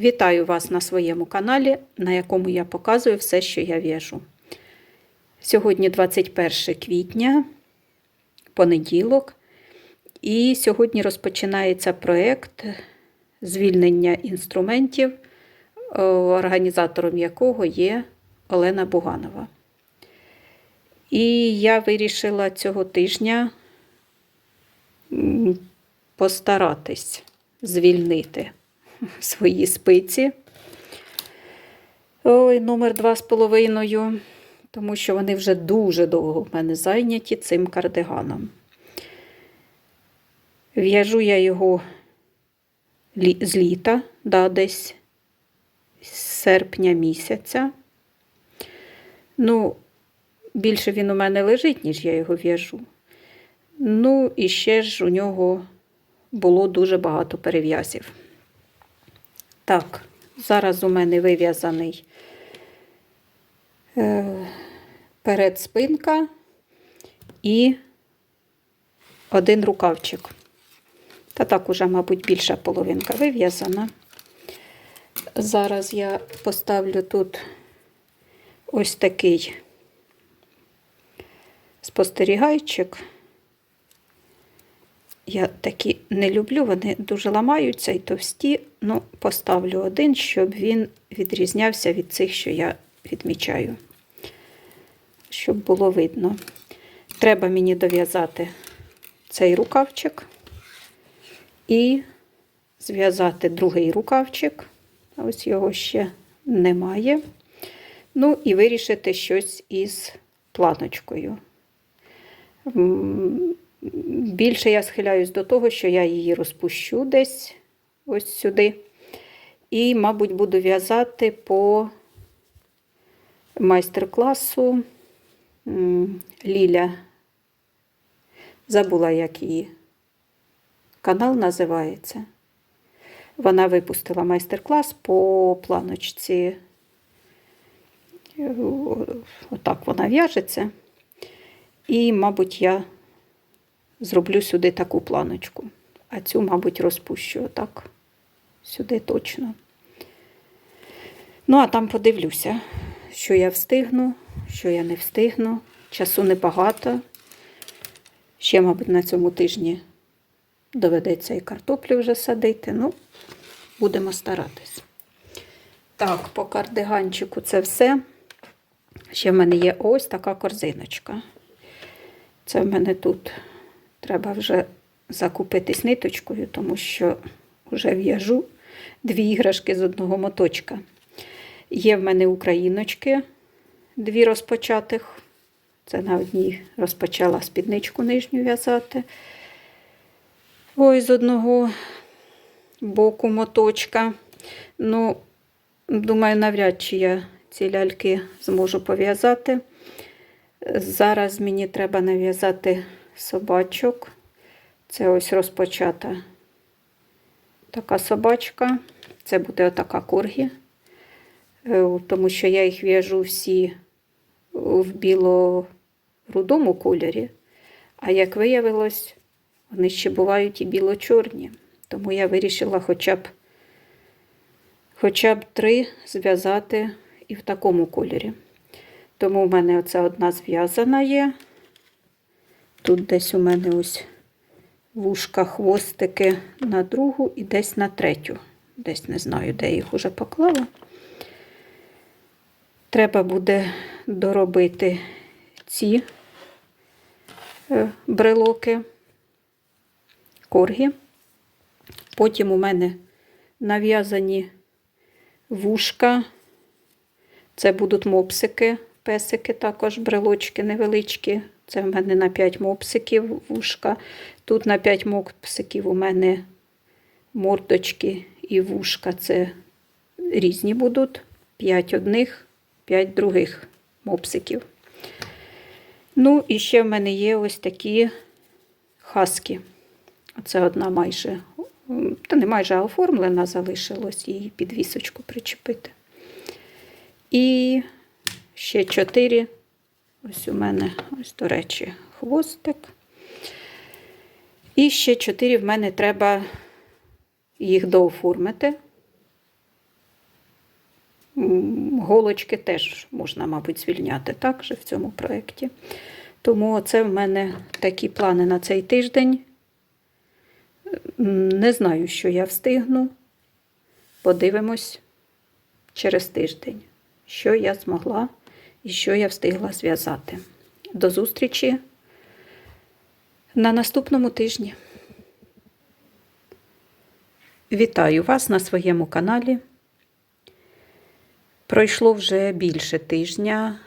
Вітаю вас на своєму каналі, на якому я показую все, що я в'яжу. Сьогодні 21 квітня, понеділок, і сьогодні розпочинається проєкт звільнення інструментів, організатором якого є Олена Буганова. І я вирішила цього тижня постаратись звільнити свої спиці. Ой, номер два з половиною, тому що вони вже дуже довго в мене зайняті цим кардиганом. В'яжу я його з літа, да, десь з серпня місяця. Ну, більше він у мене лежить, ніж я його в'яжу. Ну, і ще ж у нього було дуже багато перев'язів. Так, зараз у мене вив'язаний е, перед спинка і один рукавчик. Та так уже, мабуть, більша половинка вив'язана. Зараз я поставлю тут ось такий спостерігайчик. Я такі не люблю, вони дуже ламаються і товсті. Ну, поставлю один, щоб він відрізнявся від цих, що я відмічаю, щоб було видно. Треба мені дов'язати цей рукавчик і зв'язати другий рукавчик. Ось його ще немає. Ну, і вирішити щось із планочкою. Більше я схиляюсь до того, що я її розпущу десь ось сюди. І, мабуть, буду в'язати по майстер-класу Ліля. Забула, як її канал називається. Вона випустила майстер-клас по планочці. Е, Отак вона в'яжеться. І, мабуть, я зроблю сюди таку планочку. А цю, мабуть, розпущу отак. Сюди точно. Ну, а там подивлюся, що я встигну, що я не встигну. Часу небагато. Ще, мабуть, на цьому тижні доведеться і картоплю вже садити. Ну, будемо старатись. Так, по кардиганчику це все. Ще в мене є ось така корзиночка. Це в мене тут треба вже закупитись ниточкою, тому що вже в'яжу дві іграшки з одного моточка. Є в мене україночки, дві розпочатих. Це на одній розпочала спідничку нижню в'язати. Ой, з одного боку моточка. Ну, думаю, навряд чи я ці ляльки зможу пов'язати. Зараз мені треба нав'язати собачок. Це ось розпочата така собачка. Це буде отака коргі, Е, тому що я їх в'яжу всі в біло-рудому кольорі. А як виявилось, вони ще бувають і біло-чорні. Тому я вирішила хоча б хоча б три зв'язати і в такому кольорі. Тому в мене оця одна зв'язана є. Тут десь у мене ось вушка, хвостики на другу і десь на третю. Десь не знаю, де їх уже поклала. Треба буде доробити ці е, брелоки, корги. Потім у мене нав'язані вушка. Це будуть мопсики, песики, також брелочки невеличкі. Це в мене на 5 мопсиків вушка. Тут на 5 мопсиків у мене мордочки і вушка. Це різні будуть. 5 одних, 5 других мопсиків. Ну, і ще в мене є ось такі хаски. Оце одна майже, та не майже а оформлена, залишилось її підвісочку причепити. І ще чотири. Ось у мене, ось, до речі, хвостик. І ще чотири в мене треба їх дооформити. голочки теж можна, мабуть, звільняти так же в цьому проєкті. Тому це в мене такі плани на цей тиждень. Не знаю, що я встигну. Подивимось через тиждень, що я змогла і що я встигла зв'язати. До зустрічі на наступному тижні. Вітаю вас на своєму каналі. Пройшло вже більше тижня.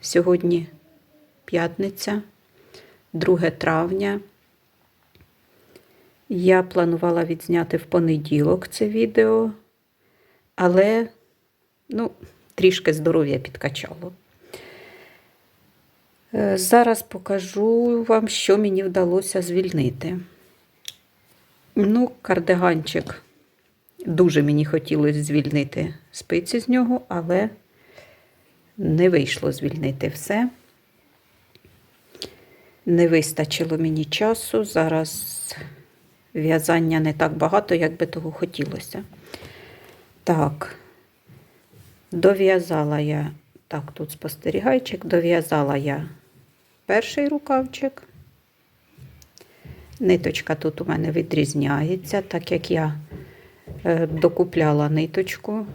Сьогодні п'ятниця, 2 травня. Я планувала відзняти в понеділок це відео, але ну, трішки здоров'я підкачало. Е, Зараз покажу вам, що мені вдалося звільнити. Ну, кардиганчик. Дуже мені хотілося звільнити спиці з нього, але не вийшло звільнити все. Не вистачило мені часу. Зараз в'язання не так багато, як би того хотілося. Так, дов'язала я, так, тут спостерігайчик, дов'язала я перший рукавчик. Ниточка тут у мене відрізняється, так як я е, докупляла ниточку.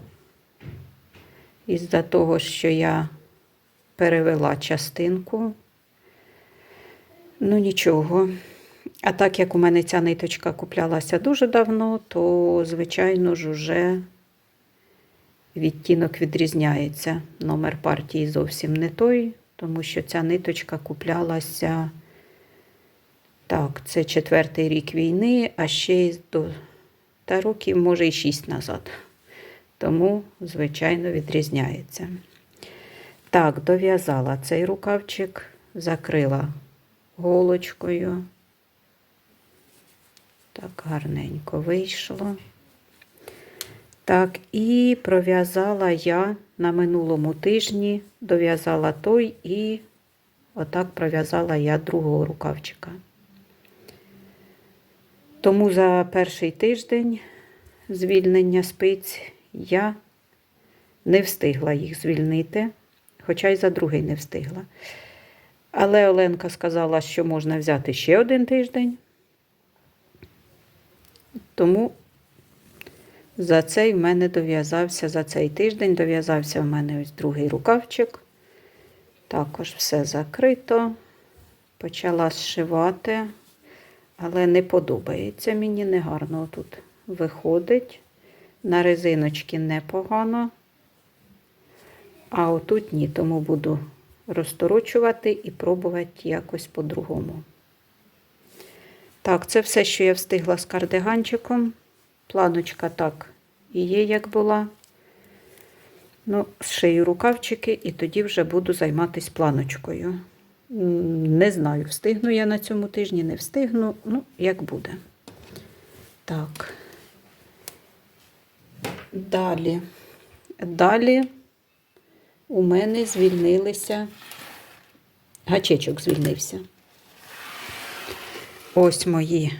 Із-за того, що я перевела частинку. Ну, нічого. А так як у мене ця ниточка куплялася дуже давно, то, звичайно ж, уже відтінок відрізняється. Номер партії зовсім не той, тому що ця ниточка куплялася. Так, це четвертий рік війни, а ще й до та років, може, і шість назад. Тому, звичайно, відрізняється. Так, дов'язала цей рукавчик, закрила голочкою. Так, гарненько вийшло. Так, і пров'язала я на минулому тижні, дов'язала той і отак пров'язала я другого рукавчика. Тому за перший тиждень звільнення спиць я не встигла їх звільнити, хоча й за другий не встигла. Але Оленка сказала, що можна взяти ще один тиждень. Тому за цей в мене дов'язався, за цей тиждень дов'язався в мене ось другий рукавчик. Також все закрито. Почала зшивати, але не подобається мені, негарно тут виходить. На резиночки непогано. А отут ні, тому буду розторочувати і пробувати якось по-другому. Так, це все, що я встигла з кардиганчиком. Планочка так і є, як була. Ну, зшию рукавчики і тоді вже буду займатися планочкою. Не знаю, встигну я на цьому тижні, не встигну, ну, як буде. Так. Далі. Далі у мене звільнилися, гачечок звільнився. Ось мої.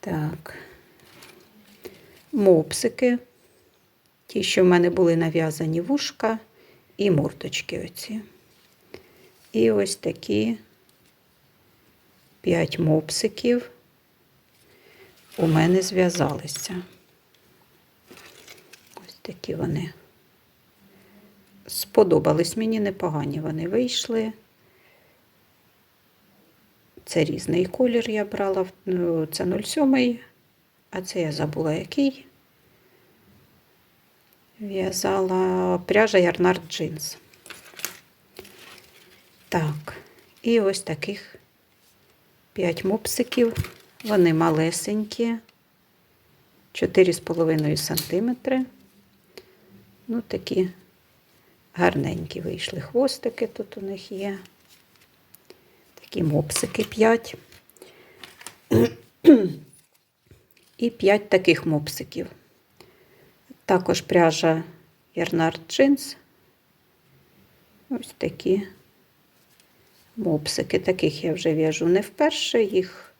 Так. Мопсики. Ті, що в мене були нав'язані вушка і мордочки оці. І ось такі п'ять мопсиків у мене зв'язалися. Ось такі вони. Сподобались мені непогані вони вийшли. Це різний колір я брала, це 07, а це я забула який. В'язала пряжа Ярнард джинс. Так, і ось таких 5 мопсиків. Вони малесенькі, 4,5 см. Ну, такі гарненькі вийшли хвостики тут у них є. Такі мопсики 5. І 5 таких мопсиків. Також пряжа Ярнард Джинс. Ось такі мопсики. Таких я вже в'яжу не вперше, їх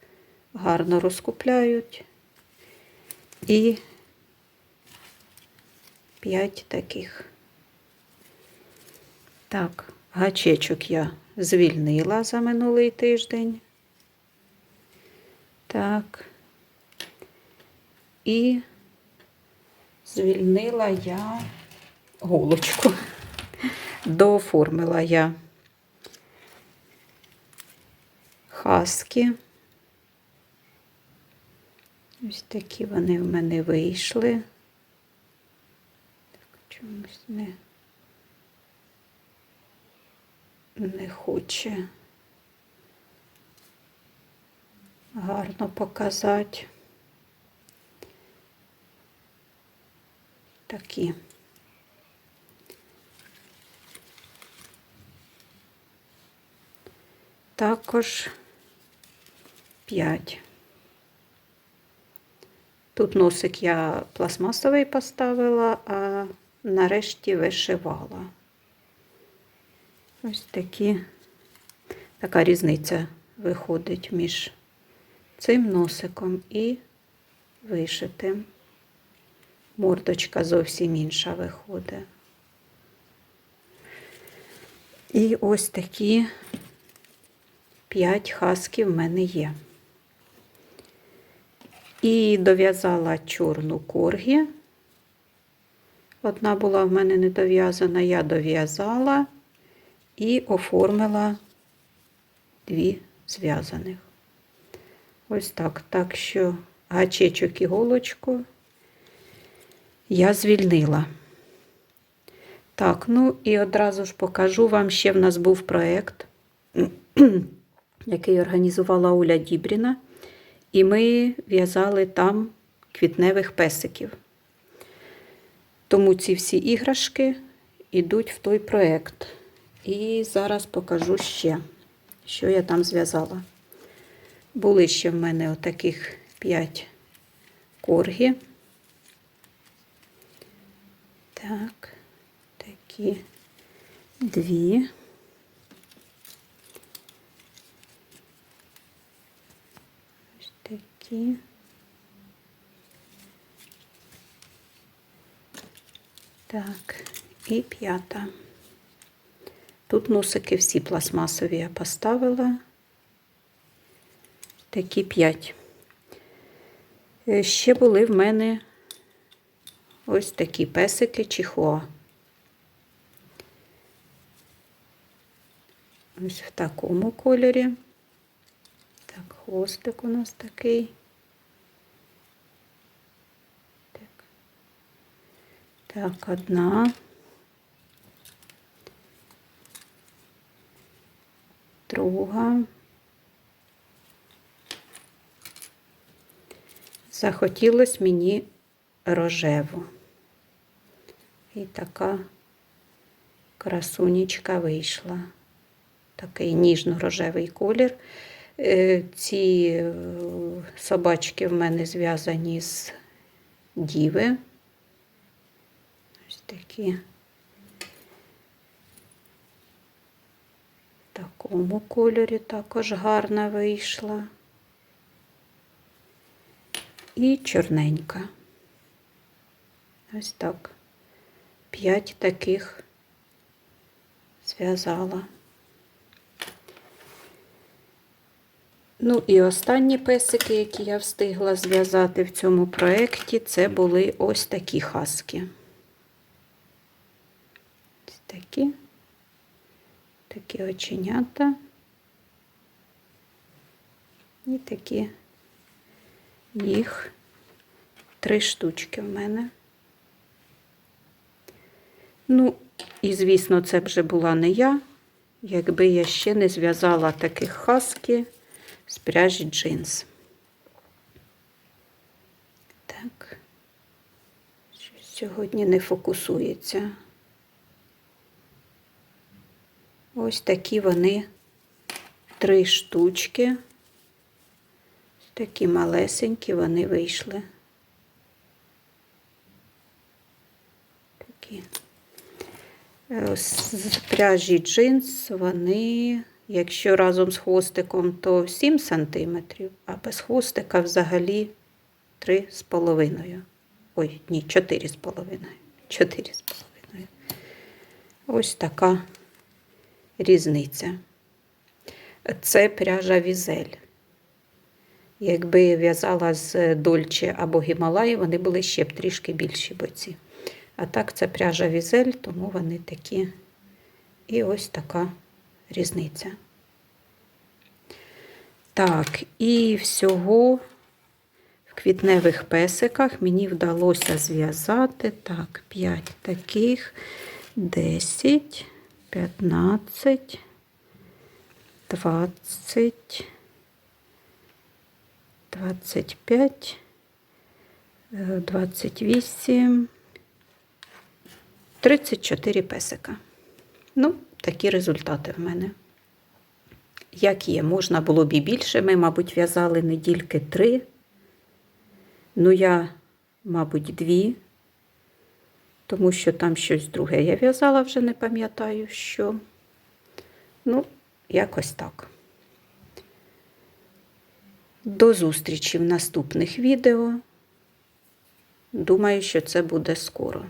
гарно розкупляють. І 5 таких. Так, гачечок я звільнила за минулий тиждень. Так. І звільнила я голочку. Дооформила я хаски. Ось такі вони в мене вийшли. Так, чомусь не, не хоче гарно показати. Такі. Також 5. Тут носик я пластмасовий поставила, а нарешті вишивала. Ось такі, така різниця виходить між цим носиком і вишитим. Мордочка зовсім інша виходить. І ось такі 5 хасків в мене є. І дов'язала чорну коргі. Одна була в мене не дов'язана, я дов'язала і оформила дві зв'язаних. Ось так. Так що гачечок і голочку я звільнила. Так, ну і одразу ж покажу вам, ще в нас був проєкт, який організувала Оля Дібріна. І ми в'язали там квітневих песиків. Тому ці всі іграшки йдуть в той проєкт. І зараз покажу ще, що я там зв'язала. Були ще в мене отаких 5 коргі. Так, такі дві. Ось такі. Так, і п'ята. Тут носики всі пластмасові я поставила. Такі п'ять. Е, Ще були в мене ось такі песики чихуа. Ось в такому кольорі. Так, хвостик у нас такий. Так, так одна. Друга. Захотілось мені рожеву. І така красунечка вийшла. Такий ніжно-рожевий колір. Е, Ці е, собачки в мене зв'язані з діви. Ось такі. В такому кольорі також гарна вийшла. І чорненька. Ось так. П'ять таких зв'язала. Ну і останні песики, які я встигла зв'язати в цьому проєкті, це були ось такі хаски. Ось такі, такі оченята. І такі їх три штучки в мене. Ну, і, звісно, це вже була не я, якби я ще не зв'язала таких хаски з пряжі джинс. Так, щось сьогодні не фокусується. Ось такі вони три штучки. Такі малесенькі вони вийшли. Такі. З пряжі джинс вони, якщо разом з хвостиком, то 7 см, а без хвостика взагалі 3,5. Ой, ні, 4,5. Чотири з половиною. Ось така різниця. Це пряжа візель. Якби в'язала з Дольче або Гімалаї, вони були ще б трішки більші боці. А так це пряжа візель, тому вони такі. І ось така різниця. Так, і всього в квітневих песиках мені вдалося зв'язати так, 5 таких, 10, 15, 20, 25, е, 28, 34 песика. Ну, такі результати в мене. Як є, можна було б і більше. Ми, мабуть, в'язали недільки три. Ну, я, мабуть, дві, тому що там щось друге я в'язала, вже не пам'ятаю, що. Ну, якось так. До зустрічі в наступних відео. Думаю, що це буде скоро.